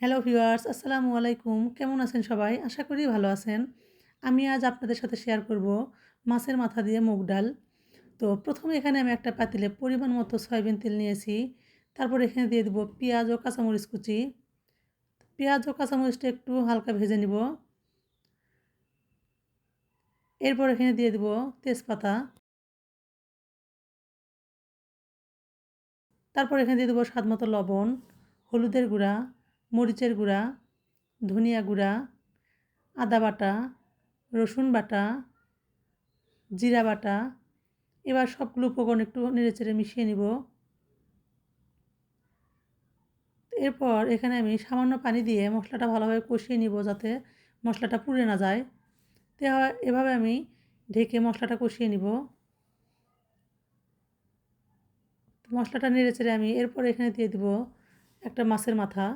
Hello viewers আসসালামু আলাইকুম কেমন আছেন সবাই? আশা করি ভালো আছেন। আমি আজ আপনাদের সাথে শেয়ার করব মাছের মাথা দিয়ে মুগ ডাল। তো প্রথমে এখানে আমি একটা পাতিলে পরিমাণ মতো সয়াবিন তেল নিয়েছি। তারপর এখানে দিয়ে দেবো পেঁয়াজ ও কাঁচামরিচ কুচি। পেঁয়াজ ও কাঁচামরিচটা একটু হালকা ভেজে নিব। এরপর এখানে দিয়ে দেবো তেজপাতা। তারপর এখানে দিয়ে দেবো স্বাদ মতো লবণ, হলুদের গুঁড়া। মরিচের গুঁড়া, ধনিয়া গুঁড়া, আদা বাটা, রসুন বাটা, জিরা বাটা। এবার সবগুলো উপকরণ একটু নেড়েচেড়ে মিশিয়ে নিব। এরপর এখানে আমি সামান্য পানি দিয়ে মশলাটা ভালোভাবে কষিয়ে নিব যাতে মশলাটা পুড়ে না যায়। তো এভাবে আমি ঢেকে মশলাটা কষিয়ে নিব। মশলাটা নেড়ে চেড়ে আমি এরপর এখানে দিয়ে দিব একটা মাছের মাথা।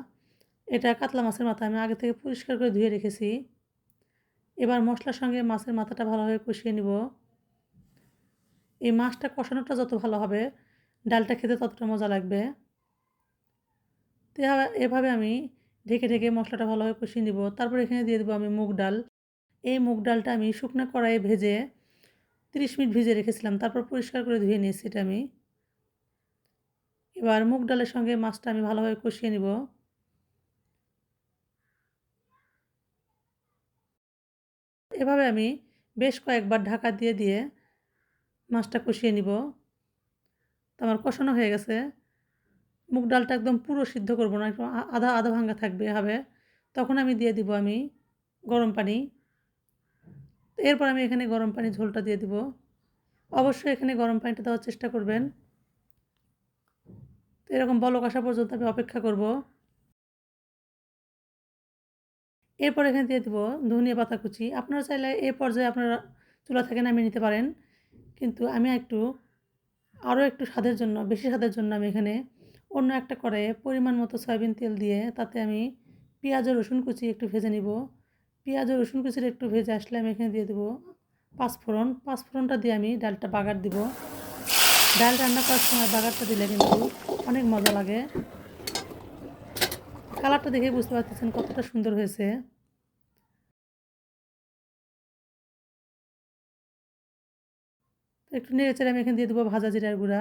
এটা কাতলা মাছের মাথা আমি আগে থেকে পরিষ্কার করে ধুয়ে রেখেছি। এবার মশলার সঙ্গে মাছের মাথাটা ভালোভাবে কষিয়ে নিব। এই মাছটা কষানোটা যত ভালো হবে, ডালটা খেতে ততটা মজা লাগবে। তো এভাবে আমি ঢেকে ঢেকে মশলাটা ভালোভাবে কষিয়ে নিব। তারপর এখানে দিয়ে দেবো আমি মুগ ডাল। এই মুগ ডালটা আমি শুকনো কড়াইয়ে ভেজে তিরিশ মিনিট ভিজে রেখেছিলাম, তারপর পরিষ্কার করে ধুয়ে নিয়েছি এটা আমি। এবার মুগ ডালের সঙ্গে মাছটা আমি ভালোভাবে কষিয়ে নিব। এভাবে আমি বেশ কয়েকবার ঢাকা দিয়ে দিয়ে মাছটা কষিয়ে নিব। তো আমার কষানো হয়ে গেছে। মুগ ডালটা একদম পুরো সিদ্ধ করব না একটু আধা আধা ভাঙ্গা থাকবে হবে তখন আমি দিয়ে দিব আমি গরম পানি। এরপর আমি এখানে গরম পানি ঝোলটা দিয়ে দিব। অবশ্যই এখানে গরম পানিটা দেওয়ার চেষ্টা করবেন। তো এরকম বলক আসা পর্যন্ত আমি অপেক্ষা করব। এরপর এখানে দিয়ে দেবো ধনিয়া পাতা কুচি। আপনারা চাইলে এ পর্যায়ে আপনারা চুলা থেকে নামিয়ে নিতে পারেন। কিন্তু আমি একটু, আরও একটু স্বাদের জন্য, বেশি স্বাদের জন্য আমি এখানে অন্য একটা করে পরিমাণ মতো সয়াবিন তেল দিয়ে তাতে আমি পেঁয়াজ ও রসুন কুচি একটু ভেজে নিব। পেঁয়াজ ও রসুন কুচির একটু ভেজে আসলে আমি এখানে দিয়ে দেবো পাঁচফোড়ন। পাঁচফোড়নটা দিয়ে আমি ডালটা বাগার দিব। ডাল রান্না করার সময় বাগারটা দিলে কিন্তু অনেক মজা লাগে। কালারটা দেখে বুঝতে পারতেছেন কতটা সুন্দর হয়েছে। একটু নেড়ে চেড়ে আমি এখানে দিয়ে দেবো ভাজা জিরার গুঁড়া।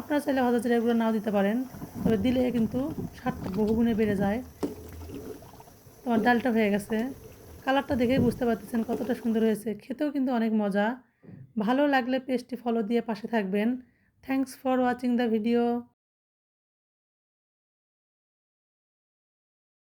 আপনারা চাইলে ভাজা জিরার গুঁড়া নাও দিতে পারেন, তবে দিলে কিন্তু স্বাদটা বহুগুণে বেড়ে যায়। তোমার ডালটা হয়ে গেছে। কালারটা দেখেই বুঝতে পারতেছেন কতটা সুন্দর হয়েছে। খেতেও কিন্তু অনেক মজা। ভালো লাগলে পেস্টটি ফলো দিয়ে পাশে থাকবেন। Thanks for watching the video